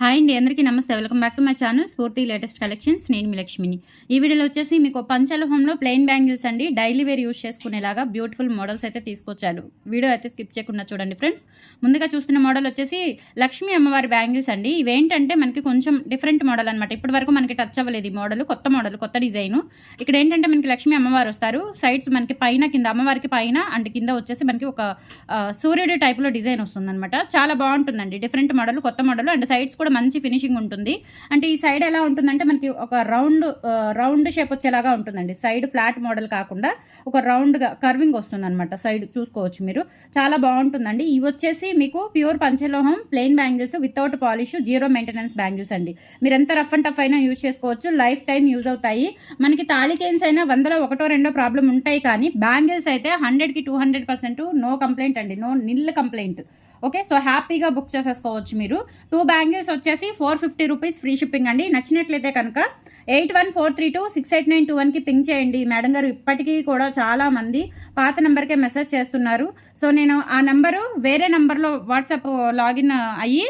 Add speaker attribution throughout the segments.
Speaker 1: Hi అండి అందరికీ నమస్తే. Welcome back to my channel Spoorthi latest collections నేను మీ లక్ష్మిని. ఈ వీడియోలో వచ్చేసి మీకు పంచలోహంలో ప్లెయిన్ బ్యాంగిల్స్ అండి డైలీ వేర్ యూస్ చేసుకునేలాగా బ్యూటిఫుల్ మోడల్స్ అయితే తీసుకొచ్చాడు వీడియో అయితే స్కిప్ చేయకుండా చూడండి ఫ్రెండ్స్ ముందుగా చూస్తున్న మోడల్ వచ్చేసి లక్ష్మీ అమ్మవారి బ్యాంగిల్స్ అండి. ఇవేంటంటే మనకి కొంచెం డిఫరెంట్ మోడల్ అనమాట ఇప్పటి వరకు మనకి టచ్ అవ్వలేదు ఈ మోడల్ కొత్త మోడల్ కొత్త డిజైన్ ఇక్కడ ఏంటంటే మనకి లక్ష్మీ అమ్మవారు వస్తారు. సైడ్స్ మనకి పైన కింద అమ్మవారికి పైన అండ్ కింద వచ్చేసి మనకి ఒక సూర్యుడి టైప్లో డిజైన్ వస్తుంది చాలా బాగుంటుందండి. డిఫరెంట్ మోడల్ కొత్త మోడల్ అండ్ సైడ్స్ కూడా మంచి ఫినిషింగ్ ఉంటుంది. అంటే ఈ సైడ్ ఎలా ఉంటుందంటే మనకి ఒక రౌండ్ రౌండ్ షేప్ వచ్చేలాగా ఉంటుందండి. సైడ్ ఫ్లాట్ మోడల్ కాకుండా ఒక రౌండ్గా కర్వింగ్ వస్తుందన్నమాట. సైడ్ చూసుకోవచ్చు మీరు. చాలా బాగుంటుందండి. ఇవి వచ్చేసి మీకు pure పంచలోహం plain bangles without polish zero maintenance bangles అండి. మీరు ఎంత రఫ్ అండ్ టఫ్ అయినా యూజ్ చేసుకోవచ్చు. లైఫ్ టైం యూజ్ అవుతాయి. మనకి తాళి చైన్స్ అయినా వందలో ఒకటో రెండో ప్రాబ్లం ఉంటాయి కానీ బ్యాంగిల్స్ అయితే హండ్రెడ్కి two hundred percent no complaint అండి. No nil complaint okay so హ్యాపీగా బుక్ చేసేసుకోవచ్చు మీరు. టూ బ్యాంగిల్స్ వచ్చేసి four fifty rupees free shipping అండి. నచ్చినట్లయితే కనుక eight one four three two six eight nine two వన్కి పింక్ చేయండి. మేడం గారు ఇప్పటికీ కూడా చాలా మంది పాత నెంబర్కే మెసేజ్ చేస్తున్నారు. సో నేను ఆ నెంబరు వేరే నెంబర్లో వాట్సాప్ లాగిన్ అయ్యి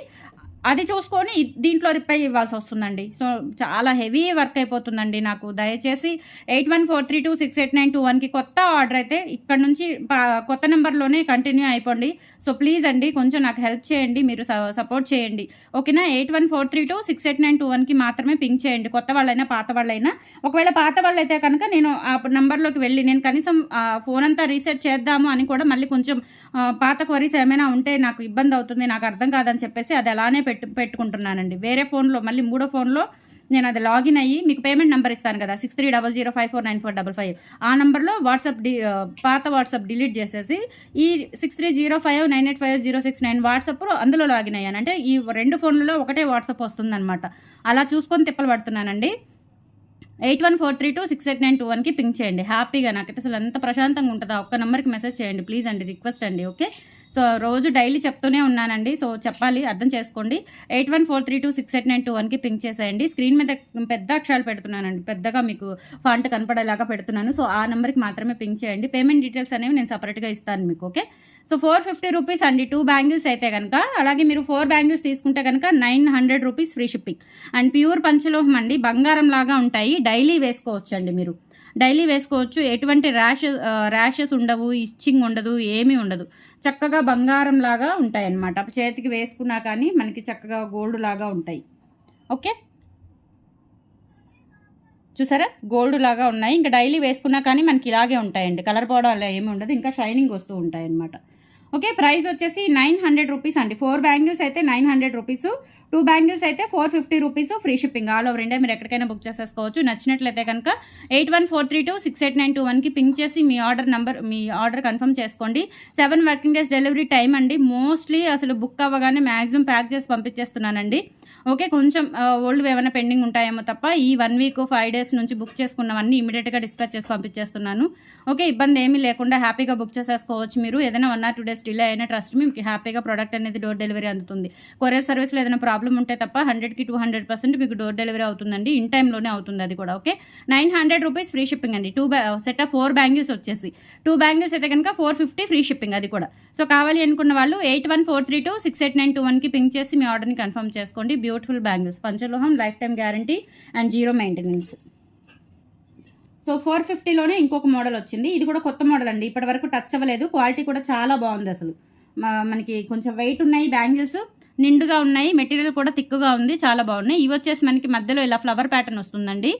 Speaker 1: అది చూసుకొని దీంట్లో రిప్లై ఇవ్వాల్సి వస్తుందండి. సో చాలా హెవీ వర్క్ అయిపోతుందండి నాకు. దయచేసి eight one four three two six eight nine two వన్కి కొత్త ఆర్డర్ అయితే ఇక్కడ నుంచి పా- కొత్త నెంబర్లోనే కంటిన్యూ అయిపోండి. సో ప్లీజ్ అండి కొంచెం నాకు హెల్ప్ చేయండి మీరు సపోర్ట్ చేయండి. ఓకేనా? Eight one four three two six eight nine two వన్కి మాత్రమే పింక్ చేయండి. కొత్త వాళ్ళైనా పాత వాళ్ళైనా. ఒకవేళ పాత వాళ్ళు అయితే కనుక నేను ఆ నెంబర్లోకి వెళ్ళి నేను కనీసం ఆ ఫోన్ అంతా రీసెట్ చేద్దాము అని కూడా మళ్ళీ కొంచెం పాత క్వరీస్ ఏమైనా ఉంటే నాకు ఇబ్బంది అవుతుంది నాకు అర్థం కాదని చెప్పేసి అది అలానే పెట్టు పెట్టుకుంటున్నానండి. వేరే ఫోన్లో మళ్ళీ మూడో ఫోన్లో నేను అది లాగిన్ అయ్యి మీకు పేమెంట్ నెంబర్ ఇస్తాను కదా six three double zero five four nine four double five ఆ నెంబర్లో వాట్సాప్ డి పాత వాట్సాప్ డిలీట్ చేసేసి ఈ six three zero five nine eight five zero six nine వాట్సాప్లో అందులో లాగిన్ అయ్యాను. అంటే ఈ రెండు ఫోన్లలో ఒకటే వాట్సాప్ వస్తుందన్నమాట. అలా చూసుకొని తిప్పలు పడుతున్నానండి. Eight one four three two six eight nine two వన్కి పింక్ చేయండి. హ్యాపీగా నాకైతే అసలు ఎంత ప్రశాంతంగా ఉంటుందో ఒక్క నెంబర్కి మెసేజ్ చేయండి. ప్లీజ్ అండి రిక్వెస్ట్ అండి ఓకే? సో రోజు డైలీ చెప్తూనే ఉన్నానండి. సో చెప్పాలి అర్థం చేసుకోండి. Eight one four three two six eight nine two వన్కి పింక్ చేసేయండి. స్క్రీన్ మీద పెద్ద అక్షరాలు పెడుతున్నానండి. పెద్దగా మీకు ఫాంట్ కనపడేలాగా పెడుతున్నాను. సో ఆ నెంబర్కి మాత్రమే పింక్ చేయండి. పేమెంట్ డీటెయిల్స్ అనేవి నేను సపరేట్గా ఇస్తాను మీకు okay? So four fifty rupees అండి. టూ బ్యాంగిల్స్ అయితే కనుక అలాగే మీరు ఫోర్ బ్యాంగిల్స్ తీసుకుంటే కనుక nine hundred rupees free shipping. And pure పంచలోహం అండి. బంగారం లాగా ఉంటాయి. డైలీ వేసుకోవచ్చు అండి మీరు. డైలీ వేసుకోవచ్చు. ఎటువంటి ర్యాషెస్ ర్యాషెస్ ఉండవు ఇచ్చింగ్ ఉండదు ఏమీ ఉండదు. చక్కగా బంగారం లాగా ఉంటాయి అన్నమాట చేతికి వేసుకున్నా కానీ మనకి చక్కగా గోల్డ్ లాగా ఉంటాయి. ఓకే? చూసారా? గోల్డ్ లాగా ఉన్నాయి. ఇంకా డైలీ వేసుకున్నా కానీ మనకి ఇలాగే ఉంటాయండి. కలర్ పోవడం అలా ఏమి ఉండదు. ఇంకా షైనింగ్ వస్తూ ఉంటాయి అన్నమాట ఓకే? ప్రైస్ వచ్చేసి నైన్ హండ్రెడ్ రూపీస్ అండి. ఫోర్ బ్యాంగిల్స్ అయితే nine hundred rupees. Two bangles అయితే four fifty rupees free shipping all over India మీరు ఎక్కడికైనా బుక్ చేసేసుకోవచ్చు. నచ్చినట్లయితే కనుక eight one four three two six eight nine two వన్కి పింక్ చేసి మీ ఆర్డర్ నెంబర్ మీ ఆర్డర్ కన్ఫర్మ్ చేసుకోండి. Seven working days delivery time అండి. మోస్ట్లీ అసలు బుక్ అవ్వగానే మ్యాక్సిమం ప్యాక్ చేసి పంపించేస్తున్నానండి. ఓకే కొంచెం ఓల్డ్ ఏమైనా పెండింగ్ ఉంటాయేమో తప్ప ఈ వన్ వీక్ ఫైవ్ డేస్ నుంచి బుక్ చేసుకున్నవన్నీ ఇమీడియట్గా డిస్పాచ్ చేసి పంపించేస్తున్నాను. ఓకే ఇబ్బంది ఏమీ లేకుండా హ్యాపీగా బుక్ చేసేసుకోవచ్చు మీరు. ఏదైనా one or two days delay అయినా ట్రస్ట్ మీకు హ్యాపీగా ప్రోడక్ట్ అనేది డోర్ డెలివరీ అందుతుంది. కొరియర్ సర్వీస్లో ఏదైనా ప్రాబ్లం ఉంటే తప్ప హండ్రెడ్కి టూ హండ్రెడ్ పర్సెంట్ మీకు డోర్ డెలివరీ అవుతుందండి. ఇన్ టైంలోనే అవుతుంది అది కూడా okay? Nine hundred rupees free shipping అండి. Two set of four bangles వచ్చేసి. టూ బ్యాంగిల్స్ అయితే కనుక ఫోర్ ఫిఫ్టీ ఫ్రీ షిప్పింగ్ అది కూడా. సో కావాలి అనుకున్న వాళ్ళు eight one four three two six eight nine two వన్కి పింక్ చేసి మీ ఆర్డర్ని కన్ఫర్మ్ చేసుకోండి. Beautiful bangles. పంచలోహం life time guarantee and zero maintenance. So four ఫిఫ్టీలోనే ఇంకొక మోడల్ వచ్చింది. ఇది కూడా కొత్త మోడల్ అండి. ఇప్పటి వరకు టచ్ అవ్వలేదు. క్వాలిటీ కూడా చాలా బాగుంది అసలు. మనకి కొంచెం వెయిట్ ఉన్నాయి బ్యాంగిల్స్. నిండుగా ఉన్నాయి. మెటీరియల్ కూడా తిక్కుగా ఉంది. చాలా బాగున్నాయి. ఇవి వచ్చేసి మనకి మధ్యలో ఇలా ఫ్లవర్ ప్యాటర్న్ వస్తుందండి.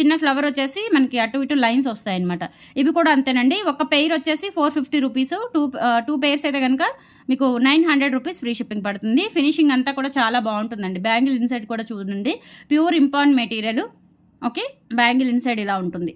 Speaker 1: చిన్న ఫ్లవర్ వచ్చేసి మనకి అటు ఇటు లైన్స్ వస్తాయి అనమాట ఇవి కూడా అంతేనండి. ఒక పెయిర్ వచ్చేసి four fifty rupees two two pairs అయితే కనుక మీకు nine hundred rupees free shipping పడుతుంది. ఫినిషింగ్ అంతా కూడా చాలా బాగుంటుందండి. బ్యాంగిల్ ఇన్సైడ్ కూడా చూడండి. Pure impon material okay bangle inside ఇలా ఉంటుంది.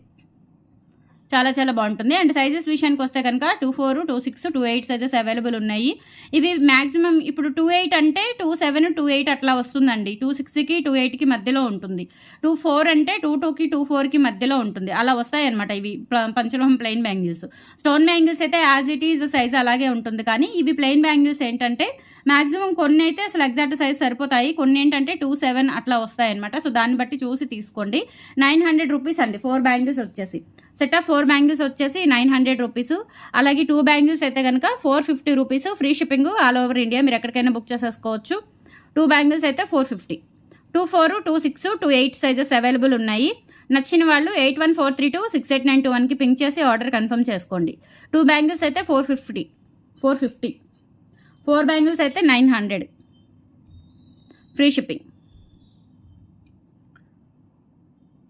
Speaker 1: చాలా చాలా బాగుంటుంది. అండ్ సైజెస్ విషయానికి వస్తే కనుక two four two six two eight sizes available ఉన్నాయి. ఇవి మ్యాక్సిమం ఇప్పుడు టూ ఎయిట్ అంటే టూ సెవెన్ టూ ఎయిట్ అట్లా వస్తుందండి. టూ సిక్స్కి టూ ఎయిట్కి మధ్యలో ఉంటుంది. టూ ఫోర్ అంటే టూ టూకి టూ ఫోర్కి మధ్యలో ఉంటుంది. అలా వస్తాయి అనమాట ఇవి పంచలోహం ప్లెయిన్ బ్యాంగిల్స్ స్టోన్ బ్యాంగిల్స్ అయితే యాజ్ ఇట్ ఈజ్ సైజ్ అలాగే ఉంటుంది. కానీ ఇవి ప్లెయిన్ బ్యాంగిల్స్ ఏంటంటే మ్యాక్సిమం కొన్ని అయితే అసలు ఎగ్జాక్ట్ సైజ్ సరిపోతాయి. కొన్ని ఏంటంటే టూ సెవెన్ అట్లా వస్తాయి అనమాట సో దాన్ని బట్టి చూసి తీసుకోండి. నైన్ హండ్రెడ్ రూపీస్ అండి. ఫోర్ బ్యాంగిల్స్ వచ్చేసి. సెట్ ఆఫ్ ఫోర్ బ్యాంగిల్స్ వచ్చేసి నైన్ హండ్రెడ్ రూపీస్. అలాగే టూ బ్యాంగిల్స్ అయితే కనుక four fifty rupees. Free shipping all over India. మీరు ఎక్కడికైనా బుక్ చేసేసుకోవచ్చు. టూ బ్యాంగిల్స్ అయితే four fifty. Two four two six two eight sizes available ఉన్నాయి. నచ్చిన వాళ్ళు eight one four three two six eight nine two వన్కి పింక్ చేసి order confirm చేసుకోండి. టూ బ్యాంగిల్స్ అయితే four fifty. Four fifty. Four bangles అయితే nine hundred. Free shipping.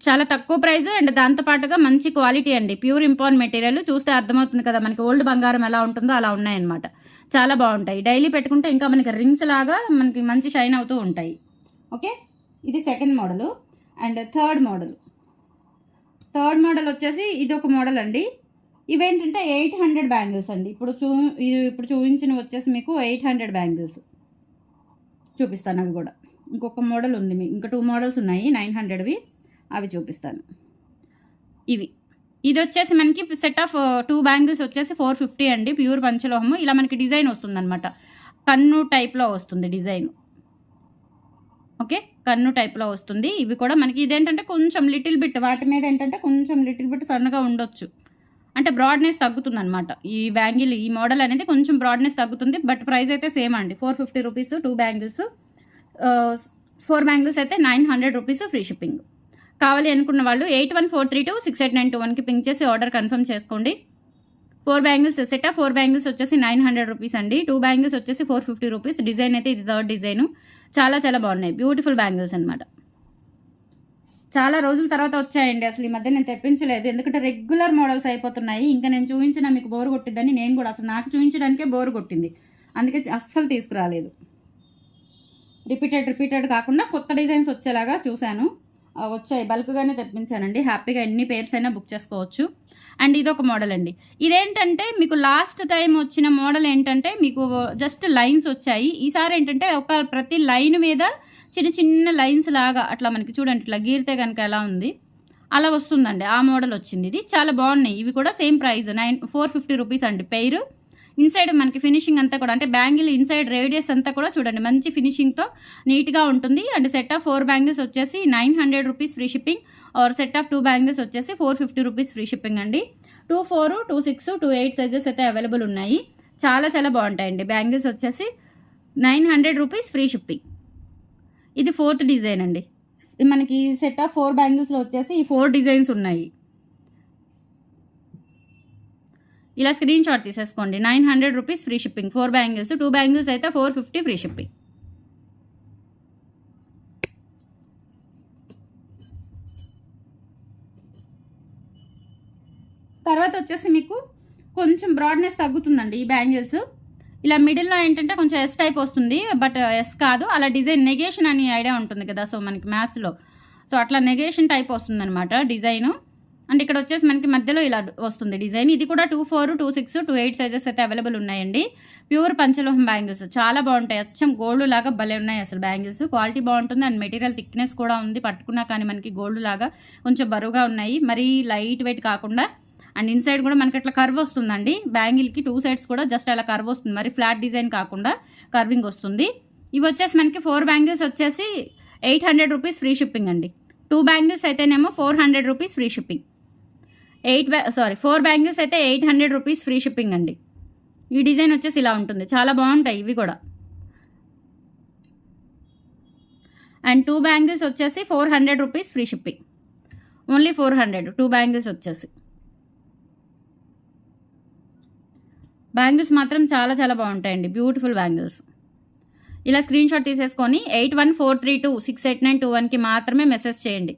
Speaker 1: చాలా తక్కువ ప్రైస్ అండ్ దాంతోపాటుగా మంచి క్వాలిటీ అండి. ప్యూర్ ఇంపార్ట్ మెటీరియల్ చూస్తే అర్థమవుతుంది కదా మనకి ఓల్డ్ బంగారం ఎలా ఉంటుందో అలా ఉన్నాయన్నమాట. చాలా బాగుంటాయి. డైలీ పెట్టుకుంటే ఇంకా మనకి రింగ్స్ లాగా మనకి మంచి షైన్ అవుతూ ఉంటాయి. ఓకే? ఇది second model and third model. Third model వచ్చేసి ఇది ఒక మోడల్ అండి. ఇవేంటంటే ఎయిట్ హండ్రెడ్ బ్యాంగిల్స్ అండి. ఇప్పుడు చూ ఇది ఇప్పుడు చూపించిన వచ్చేసి మీకు ఎయిట్ హండ్రెడ్ బ్యాంగిల్స్. చూపిస్తాను అవి కూడా. ఇంకొక మోడల్ ఉంది మీ ఇంకా టూ మోడల్స్ ఉన్నాయి నైన్ హండ్రెడ్వి. అవి చూపిస్తాను. ఇవి. ఇది uh, వచ్చేసి మనకి సెట్ ఆఫ్ టూ బ్యాంగిల్స్ వచ్చేసి ఫోర్ ఫిఫ్టీ అండి ప్యూర్ పంచలోహము. ఇలా మనకి డిజైన్ వస్తుందన్నమాట. కన్ను టైప్లో వస్తుంది డిజైన్. ఓకే? కన్ను టైప్లో వస్తుంది. ఇవి కూడా మనకి ఇదేంటంటే కొంచెం లిటిల్ బిట్ వాటి మీద ఏంటంటే కొంచెం లిటిల్ బిట్ సన్నగా ఉండొచ్చు. అంటే బ్రాడ్నెస్ తగ్గుతుంది అనమాట ఈ బ్యాంగిల్ ఈ మోడల్ అనేది కొంచెం బ్రాడ్నెస్ తగ్గుతుంది బట్ ప్రైస్ అయితే సేమ్ అండి. Four fifty rupees two bangles four bangles అయితే nine hundred rupees free shipping కావాలి అనుకున్న వాళ్ళు eight one four three two six eight nine two వన్కి పింక్ చేసి ఆర్డర్ కన్ఫర్మ్ చేసుకోండి. Four bangles set four bangles వచ్చేసి నైన్ హండ్రెడ్ రూపీస్ అండి. Two bangles వచ్చేసి ఫోర్ ఫిఫ్టీ రూపీస్ డిజైన్ అయితే ఇది థర్డ్ డిజైన్ చాలా చాలా బాగున్నాయి. బ్యూటిఫుల్ బ్యాంగిల్స్ అనమాట చాలా రోజుల తర్వాత వచ్చాయండి. అసలు ఈ మధ్య నేను తెప్పించలేదు. ఎందుకంటే రెగ్యులర్ మోడల్స్ అయిపోతున్నాయి. ఇంకా నేను చూపించిన మీకు బోర్ కొట్టిద్దని నేను కూడా అసలు నాకు చూపించడానికే బోర్ కొట్టింది. అందుకే అస్సలు తీసుకురాలేదు. రిపీటెడ్ రిపీటెడ్ కాకుండా కొత్త డిజైన్స్ వచ్చేలాగా చూశాను. వచ్చాయి. బల్క్గానే తెప్పించానండి. హ్యాపీగా ఎన్ని పేర్స్ అయినా బుక్ చేసుకోవచ్చు. అండ్ ఇది ఒక మోడల్ అండి. ఇదేంటంటే మీకు లాస్ట్ టైం వచ్చిన మోడల్ ఏంటంటే మీకు జస్ట్ లైన్స్ వచ్చాయి. ఈసారి ఏంటంటే ఒక ప్రతి లైన్ మీద చిన్న చిన్న లైన్స్ లాగా అట్లా మనకి చూడండి ఇట్లా గీరితే కనుక ఎలా ఉంది? అలా వస్తుందండి. ఆ మోడల్ వచ్చింది. ఇది చాలా బాగున్నాయి. ఇవి కూడా same price nine four fifty rupees అండి పెయిరు ఇన్సైడ్ మనకి ఫినిషింగ్ అంతా కూడా అంటే బ్యాంగిల్ ఇన్సైడ్ రేడియస్ అంతా కూడా చూడండి మంచి ఫినిషింగ్తో నీట్గా ఉంటుంది. And set of four bangles వచ్చేసి nine hundred rupees free shipping or set of two bangles వచ్చేసి four fifty rupees free shipping అండి. Two four two six two eight sizes అయితే అవైలబుల్ ఉన్నాయి. చాలా చాలా బాగుంటాయండి. బ్యాంగిల్స్ వచ్చేసి nine hundred rupees free shipping ఇది ఫోర్త్ డిజైన్ అండి. మనకి సెట్ ఆఫ్ ఫోర్ బ్యాంగిల్స్లో వచ్చేసి ఈ ఫోర్ డిజైన్స్ ఉన్నాయి. ఇలా స్క్రీన్ షాట్ తీసేసుకోండి. Nine hundred rupees free shipping. Four bangles two bangles అయితే ఫోర్ ఫిఫ్టీ ఫ్రీ షిప్పింగ్. తర్వాత వచ్చేసి మీకు కొంచెం బ్రాడ్నెస్ తగ్గుతుందండి ఈ బ్యాంగిల్స్. ఇలా మిడిల్లో ఏంటంటే కొంచెం ఎస్ టైప్ వస్తుంది బట్ ఎస్ uh, కాదు. అలా డిజైన్ నెగేషన్ అని ఐడియా ఉంటుంది కదా సో మనకి మ్యాథ్స్లో సో అట్లా నెగేషన్ టైప్ వస్తుంది అనమాట అండ్ ఇక్కడ వచ్చేసి మనకి మధ్యలో ఇలా వస్తుంది డిజైన్. ఇది కూడా two four two six two eight sizes అయితే అవైలబుల్ ఉన్నాయండి. ప్యూర్ పంచలోహం బ్యాంగిల్స్. చాలా బాగుంటాయి. అచ్చం గోల్డ్ లాగా భలే ఉన్నాయి అసలు బ్యాంగిల్స్. క్వాలిటీ బాగుంటుంది. అండ్ మెటీరియల్ థిక్నెస్ కూడా ఉంది. పట్టుకున్నా కానీ మనకి గోల్డ్ లాగా కొంచెం బరువుగా ఉన్నాయి. మరీ లైట్ వెయిట్ కాకుండా అండ్ ఇన్సైడ్ కూడా మనకి అట్లా కర్వ్ వస్తుందండి. బ్యాంగిల్కి టూ సైడ్స్ కూడా జస్ట్ అలా కర్వ్ వస్తుంది. మరి ఫ్లాట్ డిజైన్ కాకుండా కర్వింగ్ వస్తుంది. ఇవి వచ్చేసి మనకి ఫోర్ బ్యాంగిల్స్ వచ్చేసి eight hundred rupees free shipping అండి. టూ బ్యాంగిల్స్ అయితేనేమో four hundred rupees free shipping. Eight బ్యా సారీ ఫోర్ బ్యాంగిల్స్ అయితే eight hundred rupees free shipping అండి. ఈ డిజైన్ వచ్చేసి ఇలా ఉంటుంది. చాలా బాగుంటాయి ఇవి కూడా. అండ్ టూ బ్యాంగిల్స్ వచ్చేసి four hundred rupees free shipping. Only four hundred two bangles వచ్చేసి. బ్యాంగిల్స్ మాత్రం చాలా చాలా బాగుంటాయండి. Beautiful bangles. ఇలా స్క్రీన్ షాట్ తీసేసుకొని eight one four three two six eight nine two వన్కి మాత్రమే మెసేజ్ చేయండి.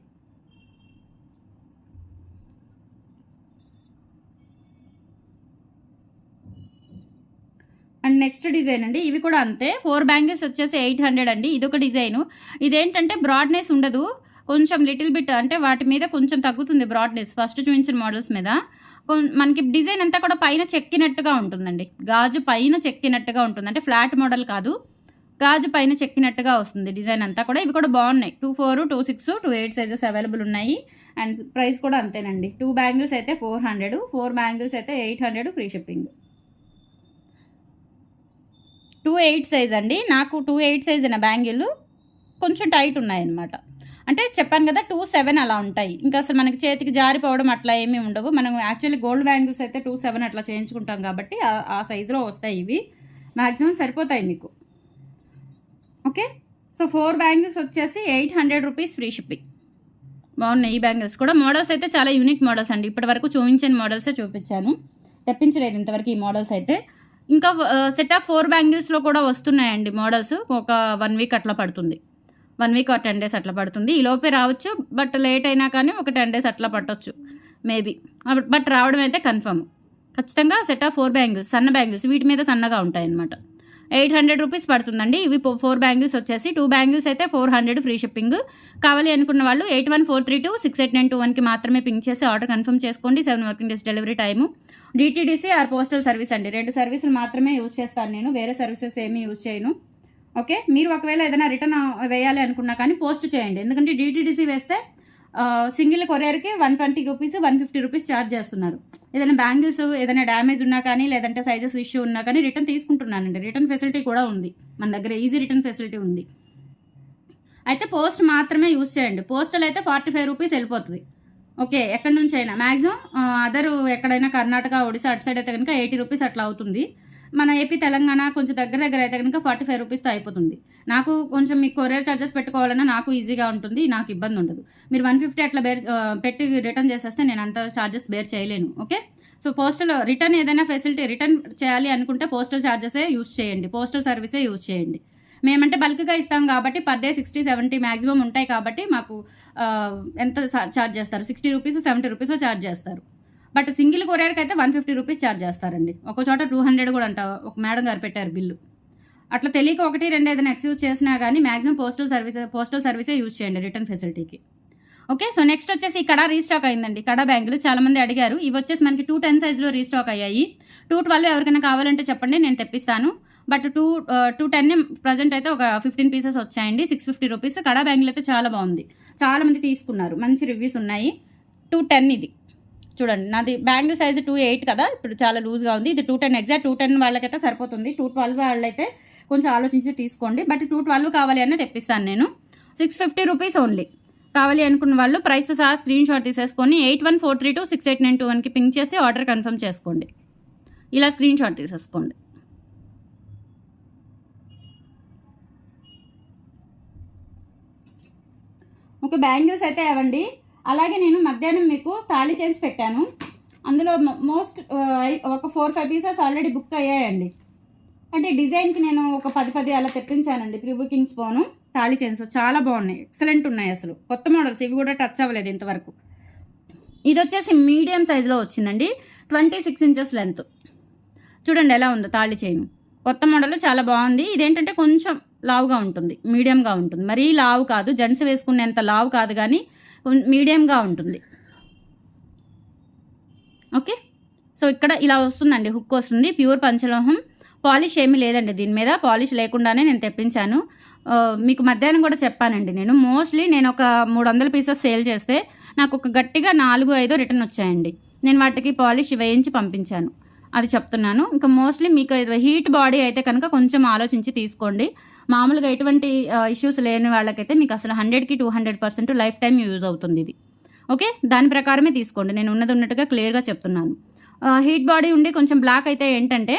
Speaker 1: అండ్ నెక్స్ట్ డిజైన్ అండి. ఇవి కూడా అంతే. ఫోర్ బ్యాంగిల్స్ వచ్చేసి ఎయిట్ హండ్రెడ్ అండి. ఇదొక డిజైన్. ఇదేంటంటే బ్రాడ్నెస్ ఉండదు. కొంచెం లిటిల్ బిట్ అంటే వాటి మీద కొంచెం తగ్గుతుంది బ్రాడ్నెస్. ఫస్ట్ చూపించిన మోడల్స్ మీద. మనకి డిజైన్ అంతా కూడా పైన చెక్కినట్టుగా ఉంటుందండి. గాజు పైన చెక్కినట్టుగా ఉంటుంది. అంటే ఫ్లాట్ మోడల్ కాదు. గాజు పైన చెక్కినట్టుగా వస్తుంది డిజైన్ అంతా కూడా. ఇవి కూడా బాగున్నాయి. Two four two six two eight sizes available ఉన్నాయి. అండ్ ప్రైస్ కూడా అంతేనండి. టూ బ్యాంగిల్స్ అయితే ఫోర్ హండ్రెడ్. ఫోర్ బ్యాంగిల్స్ అయితే eight hundred free shipping. Two eight size అండి. నాకు టూ ఎయిట్ సైజ్ నా బ్యాంగిల్ కొంచెం టైట్ ఉన్నాయన్నమాట. అంటే చెప్పాను కదా టూ సెవెన్ అలా ఉంటాయి. ఇంకా అసలు మనకి చేతికి జారిపోవడం అట్లా ఏమీ ఉండవు. మనం యాక్చువల్లీ గోల్డ్ బ్యాంగిల్స్ అయితే టూ సెవెన్ అట్లా చేయించుకుంటాం కాబట్టి ఆ- సైజులో వస్తాయి ఇవి. మ్యాక్సిమం సరిపోతాయి మీకు. ఓకే? సో ఫోర్ బ్యాంగిల్స్ వచ్చేసి eight hundred rupees free shipping. బాగున్నాయి ఈ బ్యాంగిల్స్ కూడా. మోడల్స్ అయితే చాలా యూనిక్ మోడల్స్ అండి. ఇప్పటి వరకు చూపించిన మోడల్సే చూపించాను. తెప్పించలేదు ఇంతవరకు ఈ మోడల్స్ అయితే. ఇంకా సెట్ ఆఫ్ ఫోర్ బ్యాంగిల్స్లో కూడా వస్తున్నాయండి మోడల్స్ ఒక వన్ వీక్ అట్లా పడుతుంది. వన్ వీక్ టెన్ డేస్ అట్లా పడుతుంది. ఈలోపే రావచ్చు బట్ లేట్ అయినా కానీ ఒక టెన్ డేస్ అట్లా పట్టొచ్చు. మేబీ బట్ రావడం అయితే కన్ఫర్మ్ ఖచ్చితంగా సెట్ ఆఫ్ ఫోర్ బ్యాంగిల్స్ సన్న బ్యాంగిల్స్ వీటి మీద సన్నగా ఉంటాయి అన్నమాట ఎయిట్ హండ్రెడ్ రూపీస్ పడుతుందండి. ఇవి ఫోర్ బ్యాంగిల్స్ వచ్చేసి టూ బ్యాంగిల్స్ అయితే ఫోర్ హండ్రెడ్ ఫ్రీ షిప్పింగ్ కావాలి అనుకున్న వాళ్ళు eight one four three two six eight nine two వన్కి మాత్రమే పింక్ చేసి ఆర్డర్ కన్ఫర్మ్ చేసుకోండి. Seven working days delivery time DTDC or postal service అండి. రెండు సర్వీసులు మాత్రమే యూజ్ చేస్తాను నేను. వేరే సర్వీసెస్ ఏమీ యూజ్ చేయను. ఓకే మీరు ఒకవేళ ఏదైనా రిటర్న్ వేయాలి అనుకున్నా కానీ పోస్ట్ చేయండి. ఎందుకంటే డిటీడీసీ వేస్తే single కొరియర్కి one twenty rupees one fifty rupees charge చేస్తున్నారు. ఏదైనా బ్యాంగిల్స్ ఏదైనా డ్యామేజ్ ఉన్నా కానీ లేదంటే సైజెస్ ఇష్యూ ఉన్నా కానీ రిటర్న్ తీసుకుంటున్నానండి. రిటర్న్ ఫెసిలిటీ కూడా ఉంది. మన దగ్గర ఈజీ రిటర్న్ ఫెసిలిటీ ఉంది. అయితే పోస్ట్ మాత్రమే యూజ్ చేయండి. పోస్టల్ అయితే ఫార్టీ ఫైవ్ రూపీస్ వెళ్ళిపోతుంది. ఓకే ఎక్కడి నుంచి అయినా మ్యాక్సిమం అదర్ ఎక్కడైనా కర్ణాటక ఒడిశా అటు సైడ్ అయితే కనుక ఎయిటీ రూపీస్ అట్లా అవుతుంది. మన ఏపీ తెలంగాణ కొంచెం దగ్గర దగ్గర అయితే కనుక ఫార్టీ ఫైవ్ రూపీస్తో అయిపోతుంది. నాకు కొంచెం మీకు కొరియర్ ఛార్జెస్ పెట్టుకోవాలన్నా నాకు ఈజీగా ఉంటుంది నాకు ఇబ్బంది ఉండదు. మీరు వన్ ఫిఫ్టీ అట్లా బేర్ పెట్టి రిటర్న్ చేసేస్తే నేను అంత ఛార్జెస్ బేర్ చేయలేను ఓకే? సో పోస్టల్ రిటర్న్ ఏదైనా ఫెసిలిటీ రిటర్న్ చేయాలి అనుకుంటే పోస్టల్ ఛార్జెసే యూజ్ చేయండి పోస్టల్ సర్వీసే యూజ్ చేయండి. మేమంటే బల్క్గా ఇస్తాం కాబట్టి per day sixty seventy maximum ఉంటాయి కాబట్టి మాకు ఎంత ఛార్జ్ చేస్తారు? Sixty rupees seventy rupees charge చేస్తారు. బట్ సింగిల్ కొరియర్కి అయితే వన్ ఫిఫ్టీ రూపీస్ ఛార్జ్ చేస్తారండి. ఒక చోట టూ హండ్రెడ్ కూడా అంట ఒక మేడం గారు పెట్టారు బిల్లు. అట్లా తెలియక ఒకటి రెండు ఏదైనా ఎక్స్యూజ్ చేసినా కానీ మ్యాక్సిమం పోస్టల్ సర్వీస్ పోస్టల్ సర్వీసే యూజ్ చేయండి రిటర్న్ ఫెసిలిటీకి. ఓకే సో నెక్స్ట్ వచ్చేసి ఇక్కడ రీస్టాక్ అయిందండి. కడ బ్యాంకులు చాలామంది అడిగారు. ఇవి వచ్చేసి మనకి టూ టెన్ సైజులో రీస్టాక్ అయ్యాయి. టూ ట్వెల్వ్ ఎవరికైనా కావాలంటే చెప్పండి నేను తెప్పిస్తాను. But two two ten present అయితే ఒక ఫిఫ్టీన్ పీసెస్ వచ్చాయండి. Six fifty rupees. Kada bangle అయితే చాలా బాగుంది. చాలా మంది తీసుకున్నారు. మంచి రివ్యూస్ ఉన్నాయి. టూ టెన్ ఇది. చూడండి నాది బ్యాంగిల్ సైజ్ టూ ఎయిట్ కదా. ఇప్పుడు చాలా లూజ్గా ఉంది. ఇది two ten exact two ten వాళ్ళకైతే సరిపోతుంది. టూ ట్వెల్వ్ వాళ్ళైతే కొంచెం ఆలోచించి తీసుకోండి. బట్ టూ ట్వెల్వ్ కావాలి అని తెప్పిస్తాను నేను. Six fifty rupees only. కావాలి అనుకున్న వాళ్ళు ప్రైస్తో సహా స్క్రీన్ షాట్ తీసేసుకొని eight one four three two six eight nine two వన్కి పింక్ చేసి ఆర్డర్ కన్ఫర్మ్ చేసుకోండి. ఇలా స్క్రీన్ షాట్ తీసేసుకోండి. ఒక బ్యాంగిల్స్ అయితే ఇవ్వండి అలాగే నేను మధ్యాహ్నం మీకు తాళి చైన్స్ పెట్టాను. అందులో మోస్ట్ ఒక four five pieces already book అయ్యాయండి. అంటే డిజైన్కి నేను ఒక పది పది అలా తెప్పించానండి. ప్రీ బుకింగ్స్ పోను తాళి చైన్స్ చాలా బాగున్నాయి. ఎక్సలెంట్ ఉన్నాయి అసలు. కొత్త మోడల్స్. ఇవి కూడా టచ్ అవ్వలేదు ఇంతవరకు. ఇది వచ్చేసి మీడియం సైజులో వచ్చిందండి. Twenty six inches length. చూడండి ఎలా ఉందో తాళి చైన్ కొత్త మోడల్ చాలా బాగుంది. ఇదేంటంటే కొంచెం లావుగా ఉంటుంది మీడియంగా ఉంటుంది. మరీ లావు కాదు జెంట్స్ వేసుకునేంత లావు కాదు కానీ మీడియంగా ఉంటుంది. ఓకే? సో ఇక్కడ ఇలా వస్తుందండి హుక్ వస్తుంది. ప్యూర్ పంచలోహం. పాలిష్ ఏమీ లేదండి దీని మీద. పాలిష్ లేకుండానే నేను తెప్పించాను. మీకు మధ్యాహ్నం కూడా చెప్పానండి నేను. మోస్ట్లీ నేను ఒక మూడు వందల పీసెస్ సేల్ చేస్తే నాకు ఒక గట్టిగా నాలుగు ఐదో రిటర్న్ వచ్చాయండి. నేను వాటికి పాలిష్ వేయించి పంపించాను. అది చెప్తున్నాను. ఇంకా మోస్ట్లీ మీకు హీట్ బాడీ అయితే కనుక కొంచెం ఆలోచించి తీసుకోండి. మామూలుగా ఎటువంటి ఇష్యూస్ లేని వాళ్ళకైతే మీకు అసలు హండ్రెడ్కి two hundred percent life time use అవుతుంది ఇది. ఓకే దాని ప్రకారమే తీసుకోండి. నేను ఉన్నది ఉన్నట్టుగా క్లియర్గా చెప్తున్నాను. హీట్ బాడీ ఉండి కొంచెం బ్లాక్ అయితే ఏంటంటే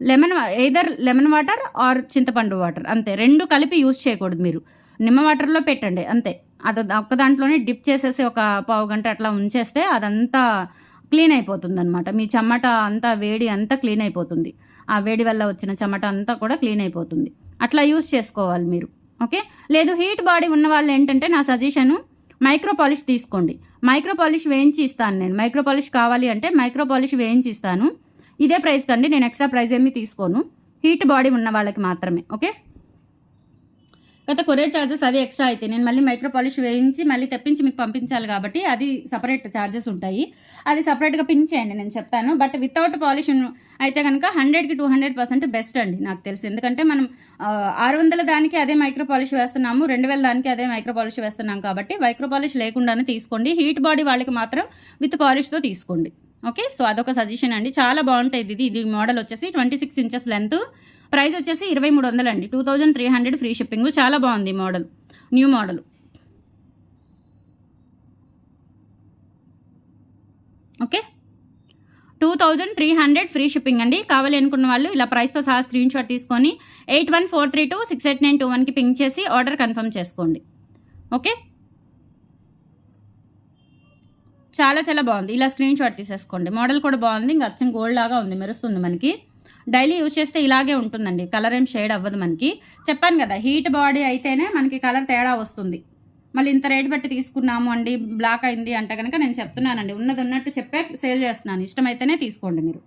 Speaker 1: lemon either lemon water or చింతపండు వాటర్ అంతే. రెండు కలిపి యూజ్ చేయకూడదు మీరు. నిమ్మ వాటర్లో పెట్టండి. అంతే. అది ఒక్క దాంట్లోనే డిప్ చేసేసి ఒక పావు గంట అట్లా ఉంచేస్తే అదంతా క్లీన్ అయిపోతుంది అనమాట మీ చెమట అంతా వేడి అంతా క్లీన్ అయిపోతుంది. ఆ వేడి వల్ల వచ్చిన చెమట అంతా కూడా క్లీన్ అయిపోతుంది. అట్లా యూజ్ చేసుకోవాలి మీరు ఓకే? లేదు హీట్ బాడీ ఉన్న వాళ్ళు ఏంటంటే నా సజెషను మైక్రో పాలిష్ తీసుకోండి. మైక్రో పాలిష్ వేయించి ఇస్తాను నేను. మైక్రో పాలిష్ కావాలి అంటే మైక్రో పాలిష్ వేయించి ఇస్తాను. ఇదే ప్రైస్ కండి నేను ఎక్స్ట్రా ప్రైస్ ఏమీ తీసుకోను. హీట్ బాడీ ఉన్న వాళ్ళకి మాత్రమే ఓకే? గత కొరియర్ ఛార్జెస్ అవి ఎక్స్ట్రా అయితే నేను మళ్ళీ మైక్రో పాలిష్ వేయించి మళ్ళీ తెప్పించి మీకు పంపించాలి కాబట్టి అది సపరేట్ ఛార్జెస్ ఉంటాయి. అది సపరేట్గా పిన్ చేయండి నేను చెప్తాను. బట్ వితౌట్ పాలిష్ అయితే కనుక హండ్రెడ్కి టూ హండ్రెడ్ పర్సెంట్ బెస్ట్ అండి నాకు తెలిసి. ఎందుకంటే మనం ఆరు వందల దానికి అదే మైక్రో పాలిష్ వేస్తున్నాము రెండు వేల దానికి అదే మైక్రో పాలిష్ వేస్తున్నాం కాబట్టి మైక్రో పాలిష్ లేకుండానే తీసుకోండి. హీట్ బాడీ వాళ్ళకి మాత్రం విత్ పాలిష్తో తీసుకోండి. ఓకే సో అదొక సజెషన్ అండి. చాలా బాగుంటుంది ఇది. ఇది మోడల్ వచ్చేసి twenty six inches length price వచ్చేసి ఇరవై మూడు వందలండి. అండి two thousand three hundred free shipping. చాలా బాగుంది model. New model. Okay? Two thousand three hundred free shipping అండి. కావాలి అనుకున్న వాళ్ళు ఇలా ప్రైస్తో సహా స్క్రీన్ షాట్ తీసుకొని eight one four three two six eight nine two వన్కి పింక్ చేసి ఆర్డర్ కన్ఫర్మ్ చేసుకోండి. ఓకే? చాలా చాలా బాగుంది. ఇలా స్క్రీన్ షాట్ తీసేసుకోండి. మోడల్ కూడా బాగుంది. ఇంకా అచ్చం గోల్డ్ లాగా ఉంది. మెరుస్తుంది మనకి. డైలీ యూజ్ చేస్తే ఇలాగే ఉంటుందండి. కలర్ ఏం షేడ్ అవ్వదు మనకి. చెప్పాను కదా హీట్ బాడీ అయితేనే మనకి కలర్ తేడా వస్తుంది. మళ్ళీ ఇంత రేట్ పెట్టి తీసుకున్నాము అండి బ్లాక్ అయింది అంటే కనుక నేను చెప్తున్నానండి. ఉన్నది ఉన్నట్టు చెప్పే సేల్ చేస్తున్నాను. ఇష్టమైతేనే తీసుకోండి మీరు.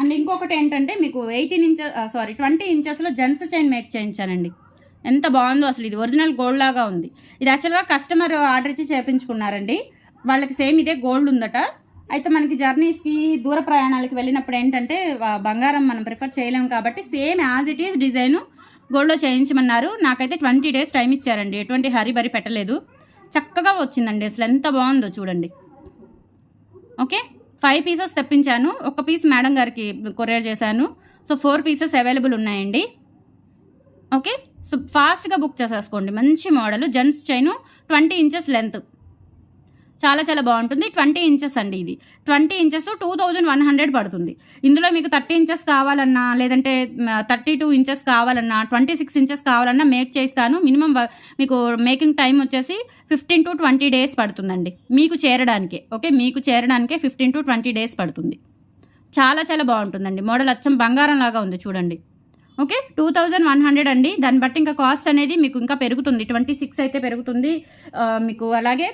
Speaker 1: అండ్ ఇంకొకటి ఏంటంటే మీకు ఎయిటీన్ ఇంచెస్ సారీ ట్వంటీ ఇంచెస్లో జెంట్స్ చైన్ మేక్ చేయించానండి. ఎంత బాగుందో అసలు. ఇది ఒరిజినల్ గోల్డ్ లాగా ఉంది. ఇది యాక్చువల్గా కస్టమర్ ఆర్డర్ ఇచ్చి చేయించుకున్నారండి వాళ్ళకి సేమ్ ఇదే గోల్డ్ ఉందట. అయితే మనకి జర్నీస్కి దూర ప్రయాణాలకు వెళ్ళినప్పుడు ఏంటంటే బంగారం మనం ప్రిఫర్ చేయలేము కాబట్టి same as it is design గోల్డ్లో చేయించమన్నారు. నాకైతే ట్వంటీ డేస్ టైం ఇచ్చారండి. ఎటువంటి హరి బరి పెట్టలేదు. చక్కగా వచ్చిందండి. అసలు ఎంత బాగుందో చూడండి. ఓకే? ఫైవ్ పీసెస్ తెప్పించాను. ఒక పీస్ మేడం గారికి కొరియర్ చేశాను. సో ఫోర్ పీసెస్ అవైలబుల్ ఉన్నాయండి. ఓకే? సో ఫాస్ట్గా బుక్ చేసేసుకోండి. మంచి model. Gents chain twenty inches length. చాలా చాలా బాగుంటుంది. ట్వంటీ ఇంచెస్ అండి ఇది. Twenty inches two thousand one hundred పడుతుంది. ఇందులో మీకు థర్టీ ఇంచెస్ కావాలన్నా లేదంటే థర్టీ టూ ఇంచెస్ కావాలన్నా ట్వంటీ సిక్స్ ఇంచెస్ కావాలన్నా మేక్ చేస్తాను. మినిమం మీకు మేకింగ్ టైం వచ్చేసి ఫిఫ్టీన్ టు ట్వంటీ డేస్ పడుతుందండి. మీకు చేరడానికే ఓకే? మీకు చేరడానికే ఫిఫ్టీన్ టు ట్వంటీ డేస్ పడుతుంది. చాలా చాలా బాగుంటుందండి. మోడల్ అచ్చం బంగారం లాగా ఉంది చూడండి. Okay? Two thousand one hundred అండి. దాన్ని బట్టి ఇంకా కాస్ట్ అనేది మీకు ఇంకా పెరుగుతుంది. ట్వంటీ సిక్స్ అయితే పెరుగుతుంది. మీకు అలాగే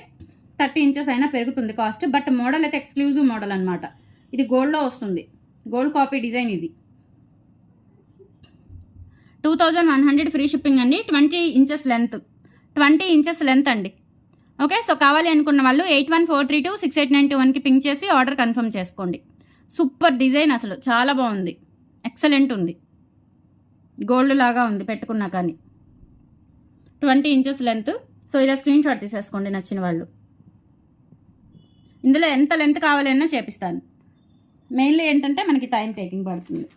Speaker 1: థర్టీ ఇంచెస్ అయినా పెరుగుతుంది కాస్ట్ బట్ మోడల్ అయితే ఎక్స్క్లూజివ్ మోడల్ అనమాట ఇది గోల్డ్లో వస్తుంది. గోల్డ్ కాపీ డిజైన్ ఇది. Two thousand one hundred free shipping అండి. Twenty inches length. Twenty inches length అండి. ఓకే సో కావాలి అనుకున్న వాళ్ళు eight one four three two six eight nine two వన్కి పింక్ చేసి ఆర్డర్ కన్ఫర్మ్ చేసుకోండి. సూపర్ డిజైన్ అసలు చాలా బాగుంది. ఎక్సలెంట్ ఉంది. గోల్డ్ లాగా ఉంది పెట్టుకున్నా కానీ. Twenty inches length. సో ఇలా స్క్రీన్ షాట్ తీసేసుకోండి నచ్చిన వాళ్ళు. ఇందులో ఎంత లెంత్ కావాలన్నా చేపిస్తాను. మెయిన్లీ ఏంటంటే మనకి టైం టేకింగ్ పడుతుంది.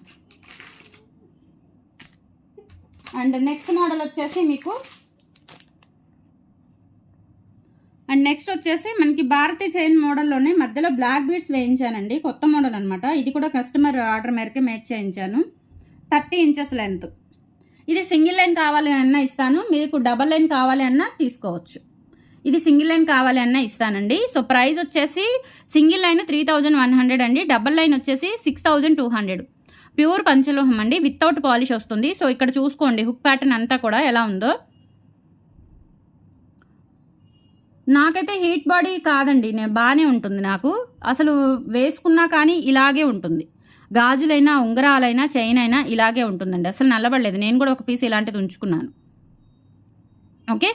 Speaker 1: అండ్ నెక్స్ట్ మోడల్ వచ్చేసి మీకు అండ్ నెక్స్ట్ వచ్చేసి మనకి భారతీ చైన్ మోడల్లోనే మధ్యలో బ్లాక్ బీడ్స్ వేయించానండి. కొత్త మోడల్ అనమాట ఇది కూడా కస్టమర్ ఆర్డర్ మేరకే మేక్ చేయించాను. థర్టీ ఇంచెస్ లెంత్ ఇది సింగిల్ లైన్ కావాలి అన్నా ఇస్తాను. మీకు డబల్ లైన్ కావాలి అన్నా తీసుకోవచ్చు. ఇది సింగిల్ లైన్ కావాలి అన్న ఇస్తానండి. సో ప్రైస్ వచ్చేసి single line three thousand one hundred అండి. డబల్ లైన్ వచ్చేసి six thousand two hundred. Pure పంచలోహం అండి. వితౌట్ పాలిష్ వస్తుంది. సో ఇక్కడ చూసుకోండి హుక్ ప్యాటర్న్ అంతా కూడా ఎలా ఉందో. నాకైతే హీట్ బాడీ కాదండి. నేను బాగానే ఉంటుంది నాకు. అసలు వేసుకున్నా కానీ ఇలాగే ఉంటుంది. గాజులైనా ఉంగరాలైనా చైన్ అయినా ఇలాగే ఉంటుందండి. అసలు నల్లబడలేదు. నేను కూడా ఒక పీస్ ఇలాంటిది ఉంచుకున్నాను. ఓకే?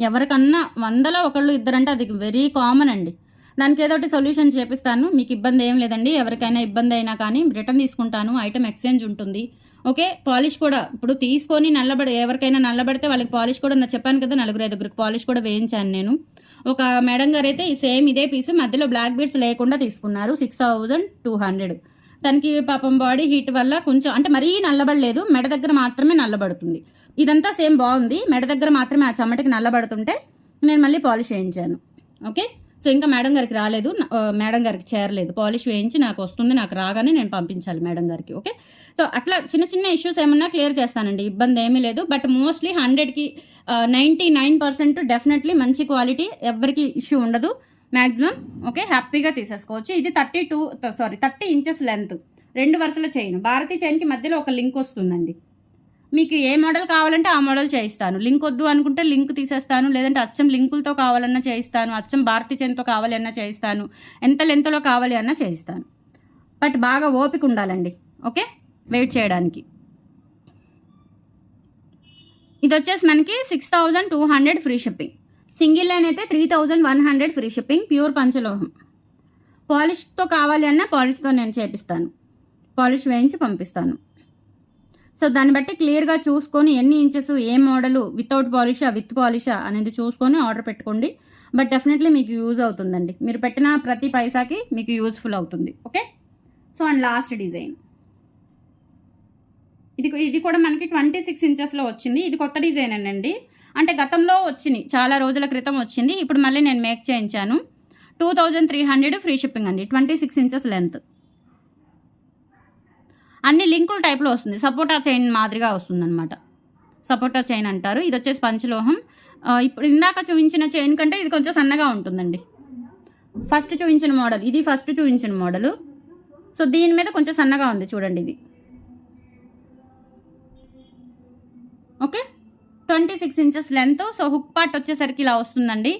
Speaker 1: ఎవరికన్నా వందలో ఒకళ్ళు ఇద్దరంటే అది వెరీ కామన్ అండి. దానికి ఏదో ఒకటి సొల్యూషన్ చేపిస్తాను. మీకు ఇబ్బంది ఏం లేదండి. ఎవరికైనా ఇబ్బంది అయినా కానీ రిటర్న్ తీసుకుంటాను. ఐటమ్ ఎక్స్చేంజ్ ఉంటుంది. ఓకే? పాలిష్ కూడా ఇప్పుడు తీసుకొని నల్లబడి ఎవరికైనా నల్లబడితే వాళ్ళకి పాలిష్ కూడా నేను చెప్పాను కదా నలుగురు ఐదుగురికి పాలిష్ కూడా వేయించాను నేను. ఒక మేడం గారు అయితే ఈ సేమ్ ఇదే పీస్ మధ్యలో బ్లాక్ బీడ్స్ లేకుండా తీసుకున్నారు. సిక్స్ థౌజండ్ టూ హండ్రెడ్ తనకి పాపం బాడీ హీట్ వల్ల కొంచెం అంటే మరీ నల్లబడలేదు మెడ దగ్గర మాత్రమే నల్లబడుతుంది. ఇదంతా సేమ్ బాగుంది. మెడ దగ్గర మాత్రమే ఆ చెమటకి నల్లబడుతుంటే నేను మళ్ళీ పాలిష్ వేయించాను. ఓకే? సో ఇంకా మేడం గారికి రాలేదు. మేడం గారికి చేరలేదు. పాలిష్ వేయించి నాకు వస్తుంది నాకు రాగానే నేను పంపించాలి మేడం గారికి. ఓకే? సో అట్లా చిన్న చిన్న ఇష్యూస్ ఏమన్నా క్లియర్ చేస్తానండి. ఇబ్బంది ఏమీ లేదు. బట్ మోస్ట్లీ హండ్రెడ్కి నైంటీ నైన్ పర్సెంట్ డెఫినెట్లీ మంచి క్వాలిటీ ఎవరికి ఇష్యూ ఉండదు. మ్యాక్సిమం ఓకే హ్యాపీగా తీసేసుకోవచ్చు. ఇది thirty two sorry thirty inches length. రెండు వరుసల చైన్. భారతీ చైన్కి మధ్యలో ఒక లింక్ వస్తుందండి. మీకు ఏ మోడల్ కావాలంటే ఆ మోడల్ చేయిస్తాను. లింక్ వద్దు అనుకుంటే లింక్ తీసేస్తాను. లేదంటే అచ్చం లింకులతో కావాలన్నా చేయిస్తాను. అచ్చం భారతీ చైన్తో కావాలి అన్నా చేయిస్తాను. ఎంత లెంత్లో కావాలి అన్నా చేయిస్తాను. బట్ బాగా ఓపిక ఉండాలండి. ఓకే? వెయిట్ చేయడానికి. ఇది వచ్చేసి మనకి six thousand two hundred free shipping. Single line అయితే three thousand one hundred free shipping pure పంచలోహం. పాలిష్తో కావాలి అన్నా పాలిష్తో నేను చేపిస్తాను. పాలిష్ వేయించి పంపిస్తాను. సో దాన్ని బట్టి క్లియర్గా చూసుకొని ఎన్ని ఇంచెస్ ఏ మోడలు వితౌట్ పాలిషా విత్ పాలిషా అనేది చూసుకొని ఆర్డర్ పెట్టుకోండి. బట్ డెఫినెట్లీ మీకు యూజ్ అవుతుందండి. మీరు పెట్టిన ప్రతి పైసాకి మీకు యూజ్ఫుల్ అవుతుంది. Okay so and last design ఇది ఇది కూడా మనకి ట్వంటీ సిక్స్ ఇంచెస్లో వచ్చింది. ఇది కొత్త డిజైన్ అండి అంటే గతంలో వచ్చింది చాలా రోజుల క్రితం వచ్చింది. ఇప్పుడు మళ్ళీ నేను మేక్ చేయించాను. Two thousand three hundred free shipping అండి. ట్వంటీ సిక్స్ ఇంచెస్ లెంత్ అన్ని లింకుల టైప్లో వస్తుంది. సపోటా చైన్ మాదిరిగా వస్తుంది అనమాట సపోటా చైన్ అంటారు. ఇది వచ్చేసి పంచలోహం. ఇప్పుడు ఇందాక చూపించిన చైన్ కంటే ఇది కొంచెం సన్నగా ఉంటుందండి. ఫస్ట్ చూపించిన మోడల్. ఇది ఫస్ట్ చూపించిన మోడలు. సో దీని మీద కొంచెం సన్నగా ఉంది చూడండి ఇది. Okay? Twenty six inches length so hook part వచ్చేసరికి ఇలా వస్తుందండి.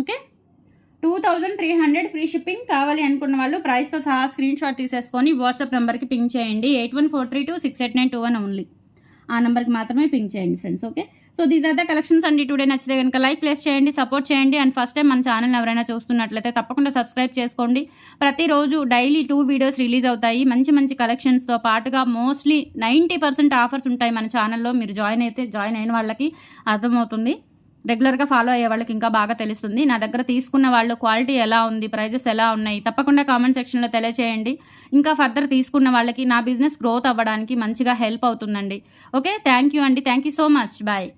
Speaker 1: Okay? Two thousand three hundred free shipping కావాలి అనుకున్న వాళ్ళు ప్రైస్తో సహా స్క్రీన్ షాట్ తీసేసుకొని వాట్సాప్ నెంబర్కి పింక్ చేయండి. Eight one four three two six eight nine two one only. ఆ నెంబర్కి మాత్రమే పింక్ చేయండి friends okay? So these are the collections అండి. టుడే నచ్చితే కనుక లైక్ ప్లేస్ చేయండి సపోర్ట్ చేయండి. అండ్ ఫస్ట్ టైం మన ఛానల్ ఎవరైనా చూస్తున్నట్లయితే తప్పకుండా సబ్స్క్రైబ్ చేసుకోండి. ప్రతిరోజు డైలీ టూ వీడియోస్ రిలీజ్ అవుతాయి. మంచి మంచి కలెక్షన్స్తో పాటుగా మోస్ట్లీ నైంటీ పర్సెంట్ ఆఫర్స్ ఉంటాయి మన ఛానల్లో మీరు జాయిన్ అయితే జాయిన్ అయిన వాళ్ళకి అర్థమవుతుంది. రెగ్యులర్గా ఫాలో అయ్యే వాళ్ళకి ఇంకా బాగా తెలుస్తుంది. నా దగ్గర తీసుకున్న వాళ్ళు క్వాలిటీ ఎలా ఉంది ప్రైజెస్ ఎలా ఉన్నాయి తప్పకుండా కామెంట్ సెక్షన్లో తెలియచేయండి. ఇంకా ఫర్దర్ తీసుకున్న వాళ్ళకి నా బిజినెస్ గ్రోత్ అవ్వడానికి మంచిగా హెల్ప్ అవుతుందండి. ఓకే థ్యాంక్ యూ అండి. Thank you so much bye